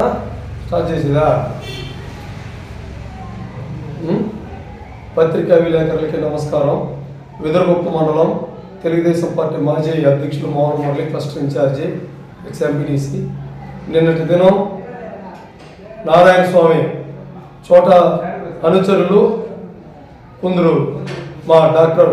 Start చేసేదా? పత్రికా విలేకరులకి నమస్కారం. విదర్భుక్త మండలం తెలుగుదేశం పార్టీ మాజీ అధ్యక్షులు Mohan Murali first incharge ex MPTC నిన్నటి దినం నారాయణ స్వామి చోట అనుచరులు కుందరు మా డాక్టర్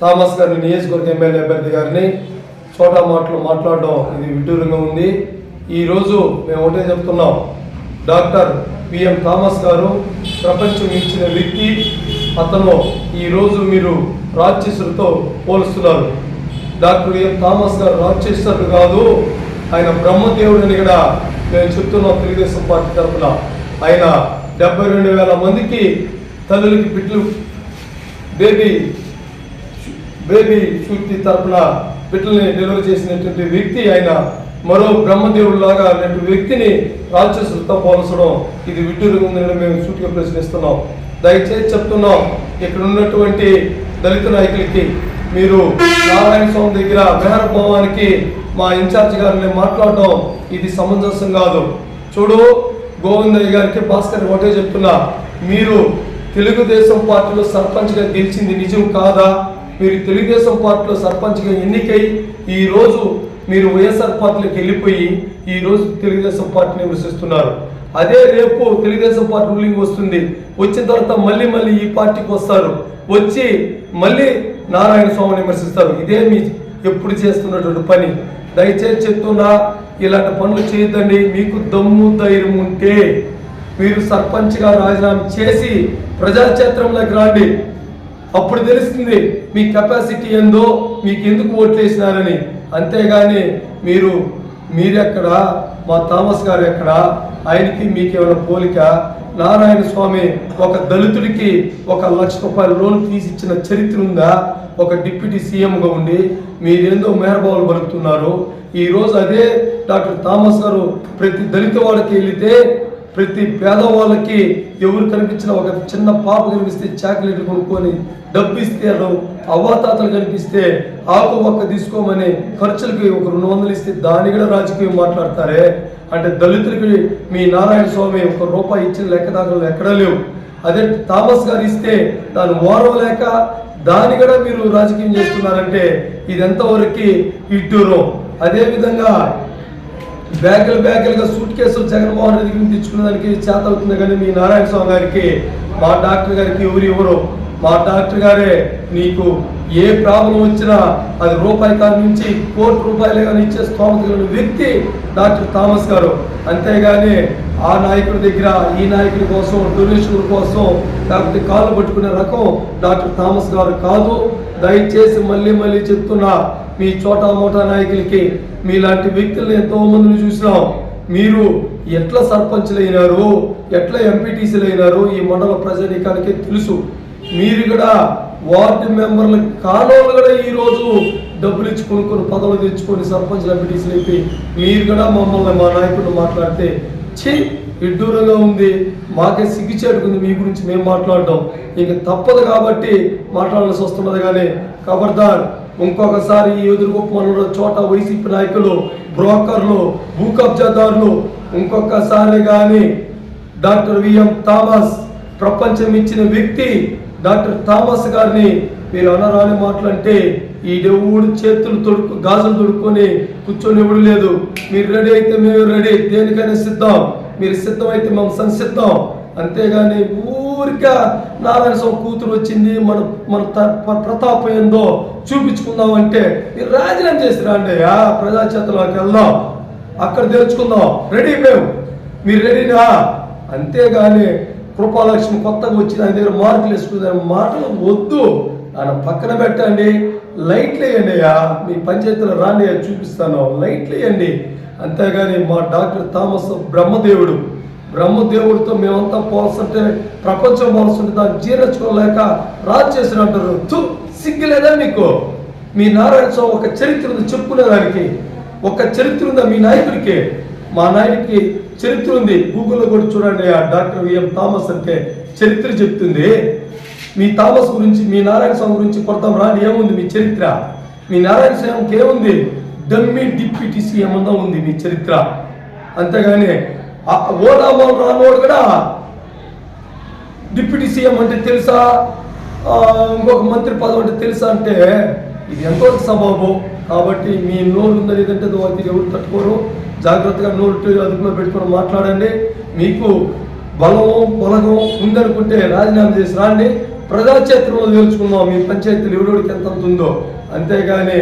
థామస్ గారిని నియోజకవర్గ ఎమ్మెల్యే అభ్యర్థి గారిని చోటా మాటలు మాట్లాడడం ఇది విడ్డూరంగా ఉంది. ఈరోజు మేము ఒకటే చెప్తున్నాం. డాక్టర్ పిఎం థామస్ గారు ప్రపంచం ఇచ్చిన వ్యక్తి. అతను ఈరోజు మీరు రాక్షసులతో పోలుస్తున్నారు. డాక్టర్ విఎం థామస్ గారు రాక్షసులు కాదు ఆయన బ్రహ్మదేవుడు అని కూడా మేము చెప్తున్నాం తెలుగుదేశం పార్టీ తరఫున. ఆయన డెబ్బై రెండు వేల మందికి తల్లులకి బిడ్లు బేబీ బేబీ షూటి తరపున బిడ్డల్ని డెలివరీ చేసినటువంటి వ్యక్తి ఆయన. మరో బ్రహ్మదేవుడు లాగా అన్నటువంటి వ్యక్తిని రాక్షసులతో పోల్చడం ఇది విడ్డూరంగా ఉందని మేము సూటిగా ప్రశ్నిస్తున్నాం. దయచేసి చెప్తున్నాం ఇక్కడ ఉన్నటువంటి దళిత నాయకులకి మీరు నారాయణ స్వామి దగ్గర మెహర్భావానికి మా ఇన్ఛార్జ్ గారిని మాట్లాడడం ఇది సమంజసం కాదు. చూడు గోవిందయ్య గారికి భాస్కర్ ఒకటే చెప్తున్నా మీరు తెలుగుదేశం పార్టీలో సర్పంచ్గా గెలిచింది నిజం కాదా? మీరు తెలుగుదేశం పార్టీలో సర్పంచ్గా ఎన్నికై ఈరోజు మీరు వైఎస్ఆర్ పార్టీలోకి వెళ్ళిపోయి ఈరోజు తెలుగుదేశం పార్టీని విమర్శిస్తున్నారు. అదే రేపు తెలుగుదేశం పార్టీ రూలింగ్ వస్తుంది. వచ్చిన తర్వాత మళ్ళీ మళ్ళీ ఈ పార్టీకి వస్తారు. వచ్చి మళ్ళీ నారాయణ స్వామిని విమర్శిస్తారు. ఇదే మీ ఎప్పుడు చేస్తున్నటువంటి పని. దయచేసి చెప్తున్నా ఇలాంటి పనులు చేయొద్దండి. మీకు దమ్ము ధైర్యం ఉంటే మీరు సర్పంచ్గా రాజీనామా చేసి ప్రజాక్షేత్రంలోకి రండి. అప్పుడు తెలుస్తుంది మీ కెపాసిటీ ఏందో మీకు ఎందుకు ఓట్లు వేసినారని అంతేగాని మీరు మీరెక్కడ మా థామస్ గారు ఎక్కడ ఆయనకి మీకేమైనా పోలిక? నారాయణ స్వామి ఒక దళితుడికి ఒక లక్ష రూపాయల లోన్ తీసిచ్చిన చరిత్ర ఉందా? ఒక డిప్యూటీ సీఎంగా ఉండి మీరేందో మేరబావులు పలుకుతున్నారు. ఈ రోజు అదే డాక్టర్ థామస్ గారు ప్రతి దళిత వాళ్ళకి వెళితే ప్రతి పేదవాళ్ళకి ఎవరు కనిపించిన ఒక చిన్న పాప కనిపిస్తే చాక్లెట్ కొనుక్కొని డబ్బు ఇస్తే అవ్వాతాతలు కనిపిస్తే ఆకు ఒక్క తీసుకోమని ఖర్చులకి ఒక రెండు వందలు ఇస్తే దాని కూడా రాజకీయం మాట్లాడతారే? అంటే దళితులకి మీ నారాయణ స్వామి ఒక రూపాయి ఇచ్చిన లెక్క దాఖలు ఎక్కడా లేవు. అదే థామస్ గారు ఇస్తే దాన్ని ఓరవలేక దాని కూడా మీరు రాజకీయం చేస్తున్నారంటే ఇది ఎంతవరకు ఇడ్డూరం అదేవిధంగా బ్యాగులు బ్యాగులుగా సూట్ కేసులు జగన్మోహన్ రెడ్డి గురించి తెచ్చుకునే దానికి చేత అవుతుంది కానీ మీ నారాయణ స్వామి గారికి మా డాక్టర్ గారికి ఎవరు ఎవరు మా డాక్టర్ గారే నీకు ఏ ప్రాబ్లం వచ్చినా అది రూపాయి కాడి నుంచి కోటి రూపాయలు కానీ ఇచ్చే స్తోమత కలిగిన వ్యక్తి డాక్టర్ థామస్ గారు. అంతేగాని ఆ నాయకుడి దగ్గర ఈ నాయకుల కోసం డొనేషన్ల కోసం లేకపోతే కాళ్ళు పట్టుకునే రకం డాక్టర్ థామస్ గారు కాదు. దయచేసి మళ్ళీ మళ్ళీ చెప్తున్నా మీ చోటా మోటా నాయకులకి మీలాంటి వ్యక్తులను ఎంతో మందిని చూసినాం. మీరు ఎట్లా సర్పంచ్లు అయినారు ఎట్లా ఎంపీటీసీలు అయినారు ఈ మండల ప్రజానీకానికి తెలుసు. మీరు కూడా వార్డు మెంబర్ల కాలువలు కూడా ఈ రోజు డబ్బులు ఇచ్చి కొనుక్కొని పదవులు తెచ్చుకొని సర్పంచ్ ఎంపీటీసీలు అయిపోయి మీరు కూడా మమ్మల్ని మా నాయకుడు మాట్లాడితే ఛీ విడ్డూరంగా ఉంది. మాకే సిగ్గుచేటుకుంది. మీ గురించి మేము మాట్లాడడం. ఇంక తప్పదు కాబట్టి మాట్లాడాల్సి వస్తున్నది కానీ ఖబర్దార్ ఇంకొకసారి ఈ ఎదురుగొప్ప చోట వైసీపీ నాయకులు బ్రోకర్లు భూ కబ్జాదారులు ఇంకొకసారి కానీ డాక్టర్ విఎం థామస్ ప్రపంచం ఇచ్చిన వ్యక్తి డాక్టర్ థామస్ గారిని మీరు అనరాని మాటలంటే ఈ దేవుడు చేతులు తొడుక్కు గాజులు తొడుక్కొని కూర్చొని ఎవడు లేదు. మీరు రెడీ అయితే మేము రెడీ. దేనికైనా సిద్ధం. మీరు సిద్ధమైతే మేము సంసిద్ధం. అంతేగాని ఊరిక నారాయణ స్వామి కూతురు వచ్చింది మన మన త- ప్రతాపం ఏందో చూపించుకుందాం అంటే మీరు రాజీనామా చేసి రండి ఆ ప్రజాక్షేత్రంలోకి వెళ్దాం. అక్కడ తెలుసుకుందాం రెడీ మేము మీరు రెడీనా అంతేగాని కృపాలక్ష్మి కొత్తగా వచ్చి దాని దగ్గర మార్కులు వేసుకునే మాటలు వద్దు. ఆయన పక్కన పెట్టండి. లైట్లు వేయండి అయ్యా. మీ పంచాయతీలో రాండి చూపిస్తాను. లైట్లు వేయండి. అంతేగాని మా డాక్టర్ థామస్ బ్రహ్మదేవుడు బ్రహ్మదేవుడితో మేమంతా పోల్స్తుంటే ప్రపంచం పోల్స్తుంటే దాన్ని జీర్ణించుకోలేక రాజు చేసిన అంటారు తు సిగ్గులేదా మీకు మీ నారాయణ స్వామి ఒక చరిత్ర ఉంది చెప్పుకునేదానికి ఒక చరిత్ర ఉందా మీ నాయకుడికి? మా నాయకుడికి చరిత్ర ఉంది. గూగుల్లో కూడా చూడండి ఆ డాక్టర్ విఎం థామస్ అంటే చరిత్ర చెప్తుంది. మీ థామస్ గురించి మీ నారాయణ స్వామి గురించి కొడతాం రాని ఏముంది మీ చరిత్ర? మీ నారాయణ స్వామికి ఏముంది? డమ్మి డిప్యూటీ సీఎం ఉందా ఉంది మీ చరిత్ర. అంతేగాని ఆ ఓలా ఓన్ రానోడు కూడా డిప్యూటీ సీఎం అంటే తెలుసా? ఇంకొక మంత్రి పదవి అంటే తెలుసా అంటే ఇది ఎంతవరకు సబాబు. కాబట్టి మీ నోరు ఉందని ఏదంటే అది ఎవరు తట్టుకోరు. జాగ్రత్తగా నోరు అదుపులో పెట్టుకొని మాట్లాడండి. మీకు బలం బలగం ఉందనుకుంటే రాజీనామా చేసి రాండి. ప్రజాక్షేత్రంలో తెలుసుకుందాం మీ పంచాయతీలు ఎవరికి ఎంత ఉందో. అంతేగాని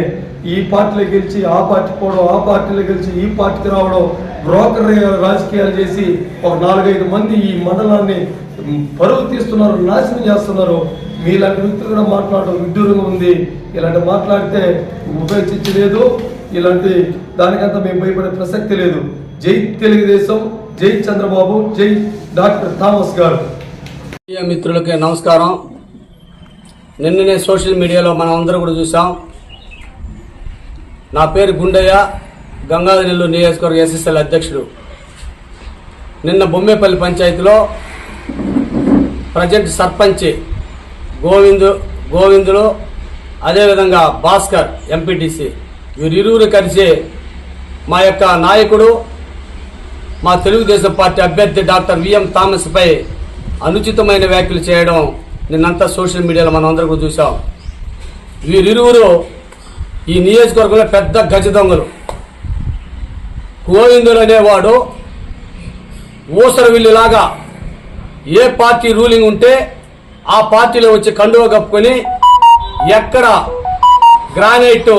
ఈ పార్టీలో గెలిచి ఆ పార్టీ పోవడం ఆ పార్టీలో గెలిచి ఈ పార్టీకి రావడం బ్రోకర్ రాజకీయాలు చేసి ఒక నాలుగైదు మంది ఈ మండలాన్ని పరువు తీస్తున్నారు నాశనం చేస్తున్నారు. మీలాంటి వ్యక్తులు కూడా మాట్లాడడం విడ్డూరంగా ఉంది. ఇలాంటి మాట్లాడితే ఉపేక్షించలేదు ఇలాంటి దానికంతా మేము భయపడే ప్రసక్తి లేదు. జై తెలుగుదేశం జై చంద్రబాబు జై డాక్టర్ థామస్ గారు. మిత్రులకి నమస్కారం. నిన్ననే సోషల్ మీడియాలో మనం అందరూ కూడా చూసాం. నా పేరు గుండయ్య. గంగాధర నెల్లూరు నియోజకవర్గ ఎస్ఎస్ఎల్ అధ్యక్షుడు. నిన్న బొమ్మేపల్లి పంచాయతీలో ప్రజెంట్ సర్పంచ్ గోవిందు గోవిందులు అదేవిధంగా భాస్కర్ ఎంపీటీసీ వీరిరువురు కలిసి మా యొక్క నాయకుడు మా తెలుగుదేశం పార్టీ అభ్యర్థి డాక్టర్ విఎం థామస్పై అనుచితమైన వ్యాఖ్యలు చేయడం నిన్నంతా సోషల్ మీడియాలో మనం అందరికీ కూడా చూసాం వీరిరువురు ఈ నియోజకవర్గంలో పెద్ద గజ దొంగలు. గోవిందులు అనేవాడు ఊసరవిల్లులాగా ఏ పార్టీ రూలింగ్ ఉంటే ఆ పార్టీలో వచ్చి కండువ కప్పుకొని ఎక్కడ గ్రానైట్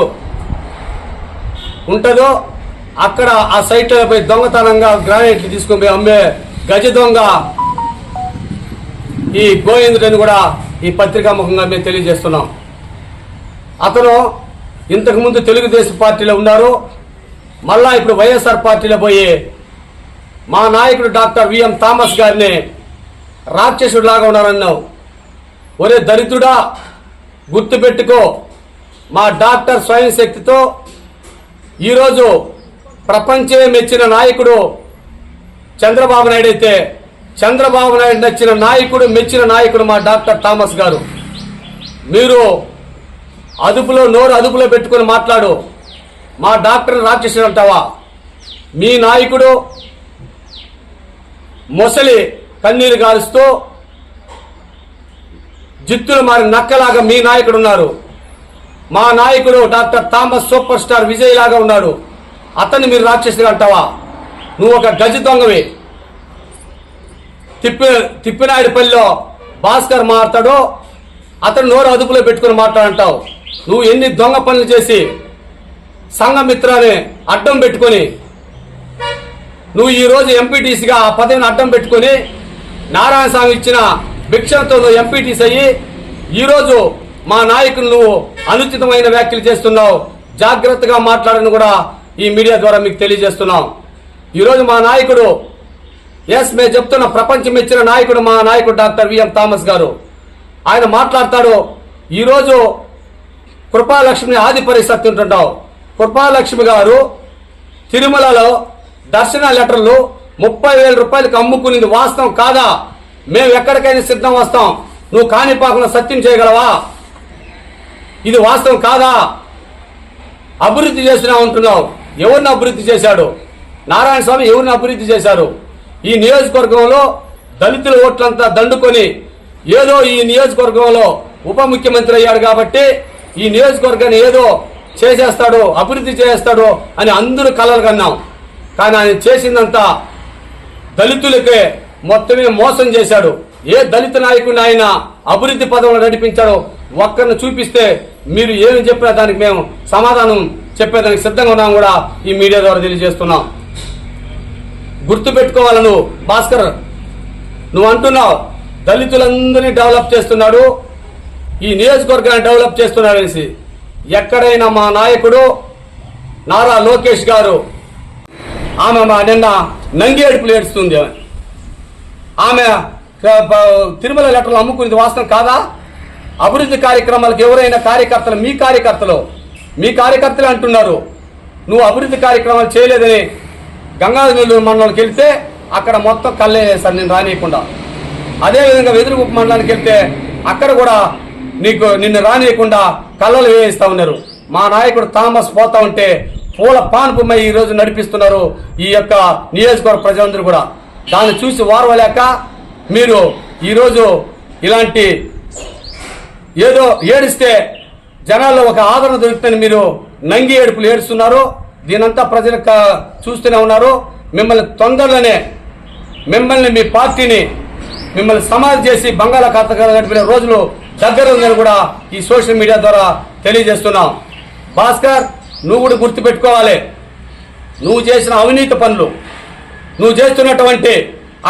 ఉంటుందో అక్కడ ఆ సైట్లపై దొంగతనంగా గ్రానైట్లు తీసుకొని పోయి అమ్మే గజ దొంగ ఈ గోవిందుడని కూడా ఈ పత్రికాముఖంగా మేము తెలియజేస్తున్నాం. అతను ఇంతకుముందు తెలుగుదేశం పార్టీలో ఉన్నారు. మళ్ళా ఇప్పుడు వైఎస్ఆర్ పార్టీలో పోయి మా నాయకుడు డాక్టర్ విఎం థామస్ గారిని రాక్షసుడిలాగా ఉన్నారన్నావు. ఒరే దరిద్రుడా గుర్తుపెట్టుకో మా డాక్టర్ స్వయం శక్తితో ఈరోజు ప్రపంచమే మెచ్చిన నాయకుడు చంద్రబాబు నాయుడు అయితే చంద్రబాబు నాయుడు నచ్చిన నాయకుడు మెచ్చిన నాయకుడు మా డాక్టర్ థామస్ గారు. మీరు అదుపులో నోరు అదుపులో పెట్టుకొని మాట్లాడు. మా డాక్టర్ రాక్షసుడు అంటావా? మీ నాయకుడు మొసలి కన్నీరు గాలుస్తూ జిత్తులు మారి నక్కలాగా మీ నాయకుడు ఉన్నారు మా నాయకుడు doctor Thomas super star Vijay లాగా ఉన్నాడు. అతన్ని మీరు రాక్షసుడు అంటావా? నువ్వు ఒక గజ దొంగవి. తిప్పి తిప్పినాయుడుపల్లిలో భాస్కర్ మాట్లాడో అతను నోరు అదుపులో పెట్టుకుని మాట్లాడంటావు. నువ్వు ఎన్ని దొంగ పనులు చేసి సంఘమిత్రాన్ని అడ్డం పెట్టుకొని నువ్వు ఈ రోజు ఎంపీటీసీగా ఆ పదవిని అడ్డం పెట్టుకొని నారాయణ స్వామి ఇచ్చిన భిక్షంతో నువ్వు ఎంపీటీసీ అయ్యి ఈరోజు మా నాయకులు నువ్వు అనుచితమైన వ్యాఖ్యలు చేస్తున్నావు. జాగ్రత్తగా మాట్లాడని కూడా ఈ మీడియా ద్వారా మీకు తెలియజేస్తున్నాం. ఈరోజు మా నాయకుడు ఎస్ మేము చెప్తున్న ప్రపంచం ఇచ్చిన నాయకుడు మా నాయకుడు డాక్టర్ విఎం థామస్ గారు. ఆయన మాట్లాడతాడు ఈరోజు కృపాలక్ష్మి ఆది పరిస్థితి ఉంటుంటావు. కృపాలక్ష్మి గారు తిరుమలలో దర్శన లెటర్లు ముప్పై వేల రూపాయలకు అమ్ముకునేది వాస్తవం కాదా? మేము ఎక్కడికైనా సిద్ధం వస్తాం. నువ్వు కాణిపాకంలో సత్యం చేయగలవా? ఇది వాస్తవం కాదా? అభివృద్ధి చేసినా ఉంటున్నావు ఎవరిని అభివృద్ధి చేశాడు? నారాయణ స్వామి ఎవరిని అభివృద్ధి చేశారు ఈ నియోజకవర్గంలో దళితుల ఓట్లంతా దండుకొని ఏదో ఈ నియోజకవర్గంలో ఉప ముఖ్యమంత్రి అయ్యాడు కాబట్టి ఈ నియోజకవర్గాన్ని ఏదో చేసేస్తాడు అభివృద్ధి చేస్తాడు అని అందరూ కలలు కన్నాం. కానీ ఆయన చేసిందంతా దళితులకే మొత్తమే మోసం చేశాడు. ఏ దళిత నాయకుడిని ఆయన అభివృద్ధి పదవులు నడిపించాడో ఒక్కరిని చూపిస్తే మీరు ఏమి చెప్పినా దానికి మేము సమాధానం చెప్పేదానికి సిద్ధంగా ఉన్నాం కూడా ఈ మీడియా ద్వారా తెలియజేస్తున్నాం. గుర్తుపెట్టుకోవాలి నువ్వు భాస్కర్ నువ్వు అంటున్నావు దళితులందరినీ డెవలప్ చేస్తున్నాడు ఈ నియోజకవర్గాన్ని డెవలప్ చేస్తున్నాడు అనేసి. ఎక్కడైనా మా నాయకుడు నారా లోకేష్ గారు ఆమె మా నిన్న నంగేడుపులు ఏడుస్తుంది. ఆమె. తిరుమల లెటర్లు అమ్ముకునేది వాస్తవం కాదా? అభివృద్ధి కార్యక్రమాలకు ఎవరైనా కార్యకర్తలు మీ కార్యకర్తలు మీ కార్యకర్తలు అంటున్నారు. నువ్వు అభివృద్ధి కార్యక్రమాలు చేయలేదని గంగాధర మండలానికి వెళ్తే అక్కడ మొత్తం కళ్ళే నేను రానియకుండా. అదేవిధంగా వెదురుగుప్ప మండలానికి వెళ్తే అక్కడ కూడా నీకు నిన్ను రానియకుండా కళ్ళలు వేయిస్తా ఉన్నారు. మా నాయకుడు థామస్ పోతా ఉంటే పూల పాన్పుమై ఈ రోజు నడిపిస్తున్నారు ఈ యొక్క నియోజకవర్గ ప్రజలందరూ కూడా. దాన్ని చూసి వారవలేక మీరు ఈరోజు ఇలాంటి ఏదో ఏడిస్తే జనాల్లో ఒక ఆదరణ దొరుకుతుందని మీరు నంగి ఏడుపులు ఏడుస్తున్నారు. దీనంతా ప్రజలు చూస్తూనే ఉన్నారు. మిమ్మల్ని తొందరలోనే మిమ్మల్ని మీ పార్టీని మిమ్మల్ని సమాధి చేసి బంగాళాఖాతంగా గడిపిన రోజులు దగ్గర ఉందని కూడా ఈ సోషల్ మీడియా ద్వారా తెలియజేస్తున్నాం. భాస్కర్ నువ్వు కూడా గుర్తుపెట్టుకోవాలి. నువ్వు చేసిన అవినీతి పనులు నువ్వు చేస్తున్నటువంటి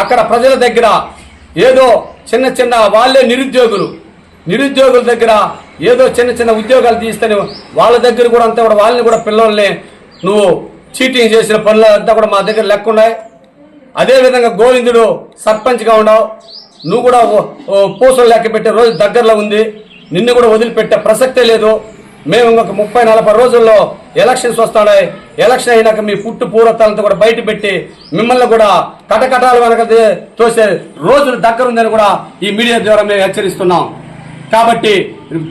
అక్కడ ప్రజల దగ్గర ఏదో చిన్న చిన్న వాళ్ళే నిరుద్యోగులు నిరుద్యోగుల దగ్గర ఏదో చిన్న చిన్న ఉద్యోగాలు తీస్తే వాళ్ళ దగ్గర కూడా అంతా కూడా వాళ్ళని కూడా పిల్లల్ని నువ్వు చీటింగ్ చేసిన పనులు అంతా కూడా మా దగ్గర లెక్క ఉన్నాయి. అదేవిధంగా గోవిందుడు సర్పంచ్గా ఉన్నావు. నువ్వు కూడా ఓ- పూసలు లెక్క పెట్టే రోజు దగ్గరలో ఉంది. నిన్ను కూడా వదిలిపెట్టే ప్రసక్తే లేదు. మేము ఇంకొక ముప్పై నలభై రోజుల్లో ఎలక్షన్స్ వస్తున్నాయి ఎలక్షన్ అయినాక మీ పుట్టు పూర్వతాలంతా కూడా బయట పెట్టి మిమ్మల్ని కూడా కటకటాలు వెనక చూసే తోసే రోజులు దగ్గరుందని కూడా ఈ మీడియా ద్వారా మేము హెచ్చరిస్తున్నాం. కాబట్టి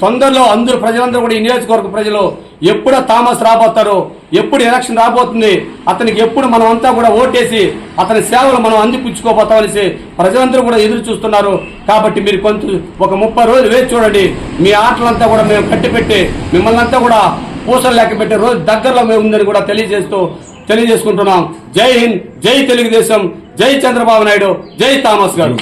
తొందరలో అందరూ ప్రజలందరూ కూడా ఈ నియోజకవర్గ ప్రజలు ఎప్పుడో థామస్ రాబోతారు ఎప్పుడు ఎలక్షన్ రాబోతుంది అతనికి ఎప్పుడు మనం అంతా కూడా ఓటేసి అతని సేవలు మనం అందిపుచ్చుకోబోతామనేసి ప్రజలందరూ కూడా ఎదురు చూస్తున్నారు. కాబట్టి మీరు కొంత ఒక ముప్పై రోజులు వేచి చూడండి. మీ ఆటలంతా కూడా మేము కట్టిపెట్టి మిమ్మల్ని అంతా కూడా పూసలు లెక్క పెట్టే రోజు దగ్గరలో మేము ఉందని కూడా తెలియజేస్తూ తెలియజేసుకుంటున్నాం. జై హింద్ జై తెలుగుదేశం జై చంద్రబాబు నాయుడు జై థామస్ గారు.